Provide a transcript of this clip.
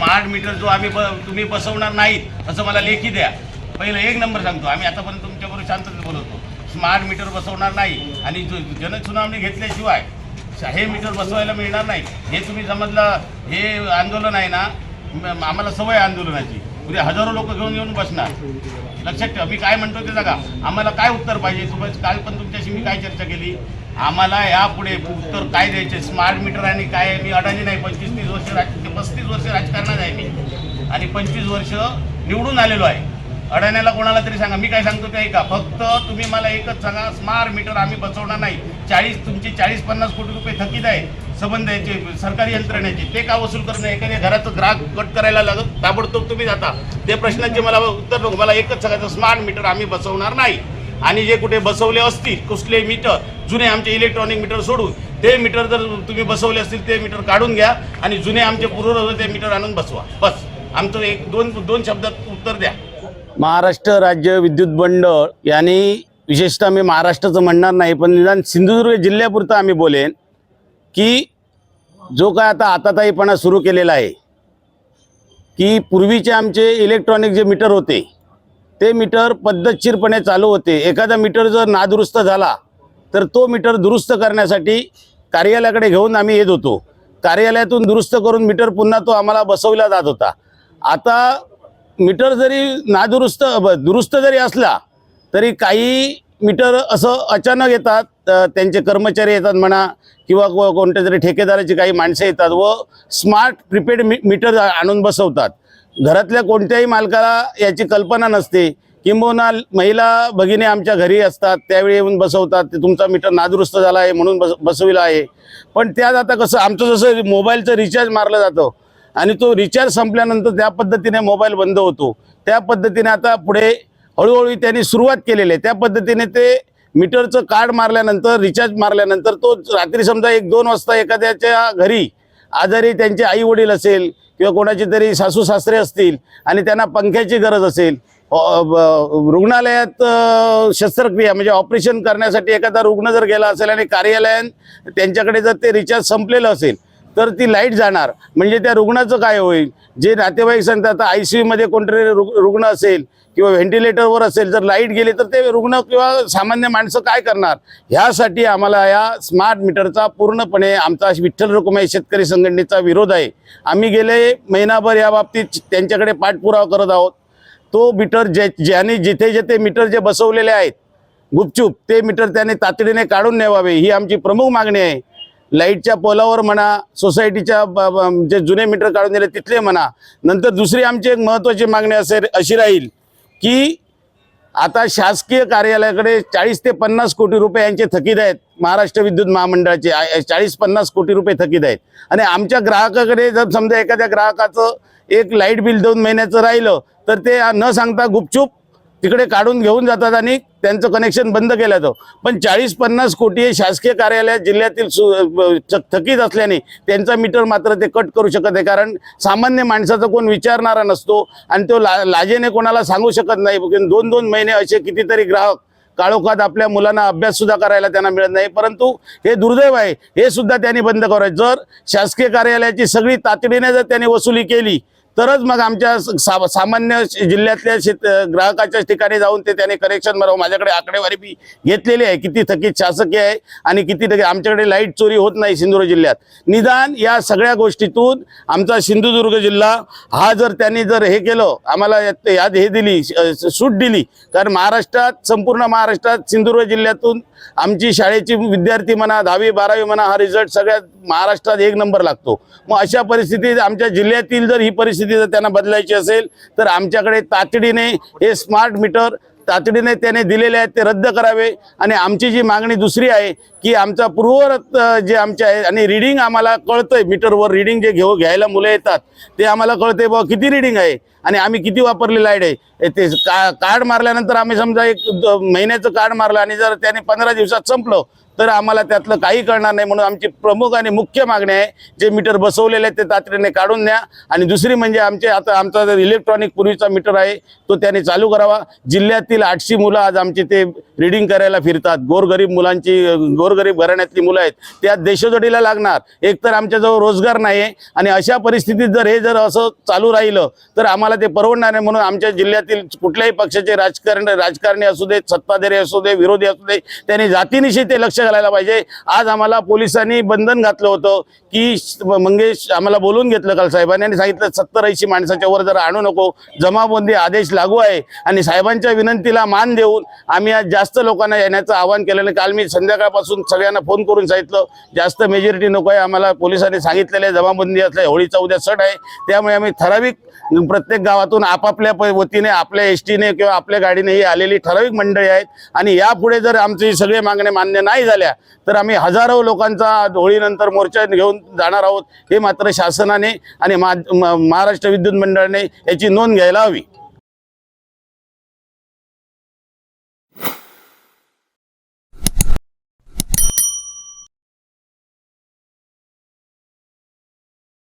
Smart meter जो आम्ही ब तुम्ही बसवणार नाहीत असं मला लेखी द्या. पहिलं एक नंबर सांगतो. आम्ही आतापर्यंत तुमच्याबरोबर शांततेत बोलवतो स्मार्ट मीटर बसवणार नाही आणि जनसुनावणी घेतल्याशिवाय हे मीटर बसवायला मिळणार नाही. हे तुम्ही समजलं हे आंदोलन आहे ना आम्हाला सवय आंदोलनाची. उद्या हजारो लोक घेऊन येऊन बसणार. लक्षात ठेवा. मी काय म्हणतो ते जगा आम्हाला काय उत्तर पाहिजे? तुम्ही काल पण तुमच्याशी मी काय चर्चा केली? आम्हाला यापुढे उत्तर काय द्यायचे? स्मार्ट मीटर आणि काय? मी अडाणी नाही पंचवीस तीस वर्ष राज पस्तीस वर्ष राजकारणात आहे मी. आणि पंचवीस वर्ष निवडून आलेलो आहे. अडाण्याला कोणाला तरी सांगा. मी काय सांगतो ते ऐका. फक्त तुम्ही मला एकच सांगा. स्मार्ट मीटर आम्ही बसवणार नाही. चाळीस तुमची चाळीस पन्नास कोटी रुपये थकीत आहे संबंध याचे सरकारी यंत्रणेचे. ते का वसूल करणं एखाद्या घराचं ग्राहक कट करायला लागत ताबडतोब तुम्ही जाता. ते प्रश्नाचे मला उत्तर नको. मला एकच सांगायचं स्मार्ट मीटर आम्ही बसवणार नाही. आणि जे कुठे बसवले असतील कुठले मीटर जुने आमचे इलेक्ट्रॉनिक मीटर सोडून ते मीटर जर तुम्ही बसवले असतील ते मीटर काढून घ्या आणि जुने आमचे पूर्व होते ते मीटर आणून बसवा. बस. आमचं एक दोन दोन शब्दात उत्तर द्या. महाराष्ट्र राज्य विद्युत मंडळ यांनी विशेषतः मी महाराष्ट्राचं म्हणणार नाही पण निदान सिंधुदुर्ग जिल्ह्यापुरतं आम्ही बोलेन की जो काय आता आताताईपणा सुरू केलेला आहे की पूर्वीचे आमचे इलेक्ट्रॉनिक जे मीटर होते ते मीटर पद्धतशीरपणे चालू होते. एखादा मीटर जर नादुरुस्त झाला तर तो मीटर दुरुस्त करण्यासाठी कार्यालयाकडे घेऊन आम्ही येत होतो. कार्यालयातून दुरुस्त करून मीटर पुन्हा तो आम्हाला बसवला जात होता. आता मीटर जरी नादुरुस्त दुरुस्त जरी असला तरी काही मीटर असं अचानक येतात त्यांचे कर्मचारी येतात म्हणा किंवा कोणत्या तरी ठेकेदाराची काही माणसं येतात व स्मार्ट प्रिपेड मी मीटर आणून बसवतात. घरातल्या कोणत्याही मालकाला याची कल्पना नसते. किंबहुना महिला भगिनी आमच्या घरी असतात त्यावेळी येऊन बसवतात ते तुमचा मीटर नादुरुस्त झाला आहे म्हणून बस बसविला आहे. पण त्यात आता कसं आमचं जसं मोबाईलचं रिचार्ज मारलं जातं आणि तो रिचार्ज संपल्यानंतर त्या पद्धतीने मोबाईल बंद होतो. त्या पद्धतीने आता पुढे हळूहळू त्यांनी सुरुवात केलेली आहे. त्या पद्धतीने ते मीटरचं कार्ड मारल्यानंतर रिचार्ज मारल्यानंतर तो रात्री समजा एक दोन वाजता एखाद्याच्या घरी आजारी त्यांचे आई वडील असेल किंवा कोणाची तरी सासू सासरे असतील आणि त्यांना पंख्याची गरज असेल रुग्णालयात शस्त्रक्रिया म्हणजे ऑपरेशन करण्यासाठी एखादा रुग्ण जर गेला असेल आणि कार्यालयात त्यांच्याकडे जर ते रिचार्ज संपलेलं असेल तर ती लाइट जाणार. म्हणजे त्या रुग्णाचं काय होईल? जे नातेवाईक सांगतात आता आय सी यूमध्ये कोणतरी रुग्ण असेल किंवा व्हेंटिलेटरवर असेल जर लाइट गेली तर ते रुग्ण किंवा सामान्य माणसं काय करणार? ह्यासाठी आम्हाला या स्मार्ट मीटरचा पूर्णपणे आमचा विठ्ठल रुक्माई शेतकरी संघटनेचा विरोध आहे. आम्ही गेले महिनाभर या बाबतीत त्यांच्याकडे पाठपुरावा करत आहोत. तो मीटर जे ज्याने जिथे जिथे मीटर जे बसवलेले आहेत गुपचूप ते मीटर त्याने तातडीने काढून नेवावे ही आमची प्रमुख मागणी आहे. लाईटच्या पोलावर म्हणा सोसायटीच्या जे जुने मीटर काढून दिले तिथले म्हणा. नंतर दुसरी आमची एक महत्त्वाची मागणी असेल अशी राहील की आता शासकीय कार्यालयाकडे चाळीस ते पन्नास कोटी रुपये यांचे थकीत आहेत. महाराष्ट्र विद्युत महामंडळाचे चाळीस पन्नास कोटी रुपये थकीत आहेत. आणि आमच्या ग्राहकाकडे जर समजा एखाद्या ग्राहकाचं एक लाइट बिल दोन महिन्याचं राहिलं तर ते न सांगता गुपचूप तिकडे काढून घेऊन जातात आणि त्यांचं कनेक्शन बंद केलं जातं. पण चाळीस पन्नास कोटी हे शासकीय कार्यालयात जिल्ह्यातील सु ब- थकीत असल्याने त्यांचा मीटर मात्र ते कट करू शकत आहे कारण सामान्य माणसाचा कोण विचारणारा नसतो आणि तो ला लाजेने कोणाला सांगू शकत नाही. दोन दोन महिने असे कितीतरी ग्राहक काळोखात आपल्या मुलांना अभ्यास सुद्धा करायला त्यांना मिळत नाही. परंतु हे दुर्दैव आहे. हे सुद्धा त्यांनी बंद करायचं. जर शासकीय कार्यालयाची सगळी तातडीने जर त्यांनी वसुली केली तरच मग आमच्या सा सामान्य जिल्ह्यातल्या शेत ग्राहकाच्या ठिकाणी जाऊन ते त्याने करेक्शन मारावं माझ्याकडे आकडेवारी मी घेतलेली आहे. किती थकीत शासकीय आहे आणि किती थकीत आमच्याकडे लाइट चोरी होत नाही सिंधुदुर्ग जिल्ह्यात. निदान या सगळ्या गोष्टीतून आमचा सिंधुदुर्ग जिल्हा हा जर त्यांनी जर हे केलं आम्हाला याद हे दिली सूट दिली. कारण महाराष्ट्रात संपूर्ण महाराष्ट्रात सिंधुदुर्ग जिल्ह्यातून आमची शाळेची विद्यार्थी म्हणा दहावी बारावी म्हणा हा रिझल्ट सगळ्यात महाराष्ट्रात एक नंबर लागतो. मग अशा परिस्थितीत आमच्या जिल्ह्यातील जर ही परिस्थिती जर त्यांना बदलायची असेल तर आमच्याकडे तातडीने हे स्मार्ट मीटर तातडीने त्याने दिलेले आहेत ते रद्द करावे. आणि आमची जी मागणी दुसरी आहे की आमचा पूर्वरत जे आमचे आहे आणि रिडिंग आम्हाला कळतंय मीटरवर रिडिंग जे घेऊ घ्यायला मुलं येतात ते आम्हाला कळतंय बाबा किती रिडिंग आहे? आणि आम्ही किती वापरली लाइट आहे ते का कार्ड मारल्यानंतर आम्ही समजा एक महिन्याचं कार्ड मारलं आणि जर त्याने पंधरा दिवसात संपलं तर आम्हाला त्यातलं काही कळणार नाही. म्हणून आमची प्रमुख आणि मुख्य मागणी आहे जे मीटर बसवलेले आहेत ते तातडीने काढून द्या. आणि दुसरी म्हणजे आमचे आता आमचा इलेक्ट्रॉनिक पूर्वीचा मीटर आहे तो त्याने चालू करावा. जिल्ह्यातील आठशे मुलं आज आमची ते रिडिंग करायला फिरतात. गोरगरीब मुलांची गोरगरीब घराण्यातली मुलं आहेत त्या देशोजडीला लागणार. एकतर आमच्याजवळ रोजगार नाही आहे आणि अशा परिस्थितीत जर हे जर असं चालू राहिलं तर आम्हाला ते परवडणार नाही. म्हणून आमच्या जिल्ह्यातील कुठल्याही पक्षाचे राजकारण राजकारणी असू दे सत्ताधारी असू दे विरोधी असू दे त्यांनी जातीनिशी ते लक्ष घालायला पाहिजे. आज आम्हाला पोलिसांनी बंधन घातलं होतं की मंगेश आम्हाला बोलून घेतलं काल साहेबांनी आणि सांगितलं सत्तर ऐंशी माणसाच्या वर जर आणू नको जमाबंदी आदेश लागू आहे आणि साहेबांच्या विनंतीला मान देऊन आम्ही आज जास्त लोकांना येण्याचं आवाहन केलं आणि काल मी संध्याकाळपासून सगळ्यांना फोन करून सांगितलं जास्त मेजॉरिटी नको आहे आम्हाला पोलिसांनी सांगितलेलं आहे जमाबंदी असल्या होळीचा उद्या सण आहे त्यामुळे आम्ही ठराविक प्रत्येक गावातून आपापल्या प- वतीने आपल्या एस टीने किंवा आपल्या गाडीने ही आलेली ठराविक मंडळी आहेत आणि यापुढे जर आमची सगळे मागणे मान्य नाही मिळाल्या तर आम्ही हजारो लोकांचा होळीनंतर मोर्चा घेऊन जाणार आहोत हे मात्र शासनाने आणि मा- महाराष्ट्र विद्युत मंडळाने याची नोंद घ्यायला हवी.